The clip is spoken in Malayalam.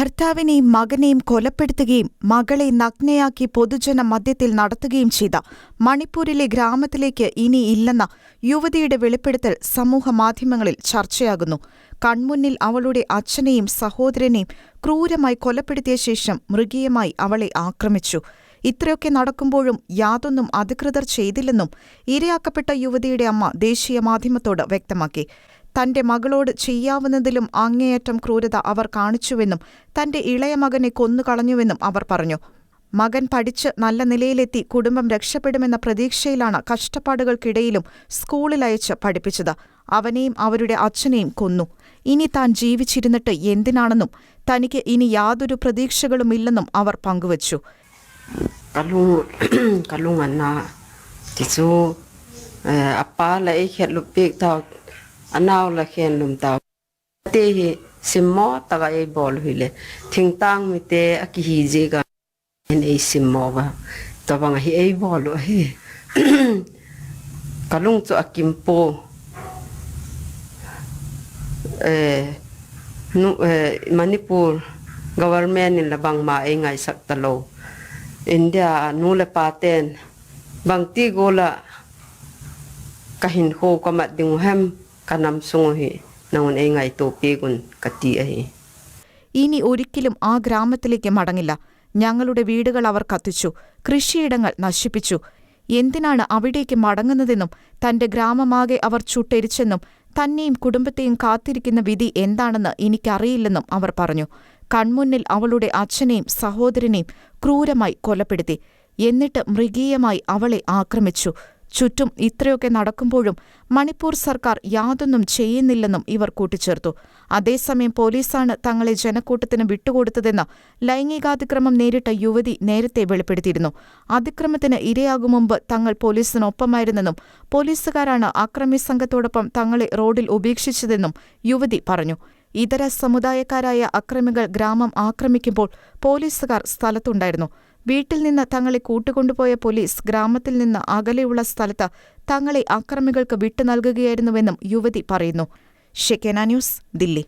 ഭർത്താവിനെയും മകനെയും കൊലപ്പെടുത്തുകയും മകളെ നഗ്നയാക്കി പൊതുജന മധ്യത്തിൽ നടത്തുകയും ചെയ്ത മണിപ്പൂരിലെ ഗ്രാമത്തിലേക്ക് ഇനി ഇല്ലെന്ന യുവതിയുടെ വെളിപ്പെടുത്തൽ സമൂഹമാധ്യമങ്ങളിൽ ചർച്ചയാകുന്നു. കൺമുന്നിൽ അവളുടെ അച്ഛനെയും സഹോദരനെയും ക്രൂരമായി കൊലപ്പെടുത്തിയ ശേഷം മൃഗീയമായി അവളെ ആക്രമിച്ചു. ഇത്രയൊക്കെ നടക്കുമ്പോഴും യാതൊന്നും അധികൃതർ ചെയ്തില്ലെന്നും ഇരയാക്കപ്പെട്ട യുവതിയുടെ അമ്മ ദേശീയ മാധ്യമത്തോട് വ്യക്തമാക്കി. തന്റെ മകളോട് ചെയ്യാവുന്നതിലും അങ്ങേയറ്റം ക്രൂരത അവർ കാണിച്ചുവെന്നും തന്റെ ഇളയ മകനെ കൊന്നുകളഞ്ഞുവെന്നും അവർ പറഞ്ഞു. മകൻ പഠിച്ച് നല്ല നിലയിലെത്തി കുടുംബം രക്ഷപ്പെടുമെന്ന പ്രതീക്ഷയിലാണ് കഷ്ടപ്പാടുകൾക്കിടയിലും സ്കൂളിലയച്ച് പഠിപ്പിച്ചത്. അവനെയും അവരുടെ അച്ഛനെയും കൊന്നു. ഇനി താൻ ജീവിച്ചിരുന്നിട്ട് എന്തിനാണെന്നും തനിക്ക് ഇനി യാതൊരു പ്രതീക്ഷകളുമില്ലെന്നും അവർ പങ്കുവച്ചു. chu anaw la khen lum tau. Te hi simmo taga e bol hile thing tang mi te aki hi je ga. En e simmo ba. To bang hi e bol he kalung chu akim po. Eh nu eh, manipur government in labang ma e ngai sak talo India nu le paten bang ti gola kahin ho kamat ding hem to pegun kati ai ഇനി ഒരിക്കലും ആ ഗ്രാമത്തിലേക്ക് മടങ്ങില്ല. ഞങ്ങളുടെ വീടുകൾ അവർ കത്തിച്ചു. കൃഷിയിടങ്ങൾ നശിപ്പിച്ചു. എന്തിനാണ് അവിടേക്ക് മടങ്ങുന്നതെന്നും തന്റെ ഗ്രാമമാകെ അവർ ചുട്ടെരിച്ചെന്നും തന്നെയും കുടുംബത്തെയും കാത്തിരിക്കുന്ന വിധി എന്താണെന്ന് എനിക്കറിയില്ലെന്നും അവർ പറഞ്ഞു. കൺമുന്നിൽ അവളുടെ അച്ഛനെയും സഹോദരനെയും ക്രൂരമായി കൊലപ്പെടുത്തി. എന്നിട്ട് മൃഗീയമായി അവളെ ആക്രമിച്ചു. ചുറ്റും ഇത്രയൊക്കെ നടക്കുമ്പോഴും മണിപ്പൂർ സർക്കാർ യാതൊന്നും ചെയ്യുന്നില്ലെന്നും ഇവർ കൂട്ടിച്ചേർത്തു. അതേസമയം പോലീസാണ് തങ്ങളെ ജനക്കൂട്ടത്തിന് വിട്ടുകൊടുത്തതെന്ന് ലൈംഗികാതിക്രമം നേരിട്ട യുവതി നേരത്തെ വെളിപ്പെടുത്തിയിരുന്നു. അതിക്രമത്തിന് ഇരയാകും മുമ്പ് തങ്ങൾ പോലീസിനൊപ്പമായിരുന്നെന്നും പോലീസുകാരാണ് അക്രമി സംഘത്തോടൊപ്പം തങ്ങളെ റോഡിൽ ഉപേക്ഷിച്ചതെന്നും യുവതി പറഞ്ഞു. ഇതര സമുദായക്കാരായ അക്രമികൾ ഗ്രാമം ആക്രമിക്കുമ്പോൾ പോലീസുകാർ സ്ഥലത്തുണ്ടായിരുന്നു. വീട്ടിൽ നിന്ന് തങ്ങളെ കൂട്ടുകൊണ്ടുപോയ പോലീസ് ഗ്രാമത്തിൽ നിന്ന് അകലെയുള്ള സ്ഥലത്ത് തങ്ങളെ അക്രമികൾക്ക് വിട്ടു നൽകുകയായിരുന്നുവെന്നും യുവതി പറയുന്നു. Shekinah news Delhi.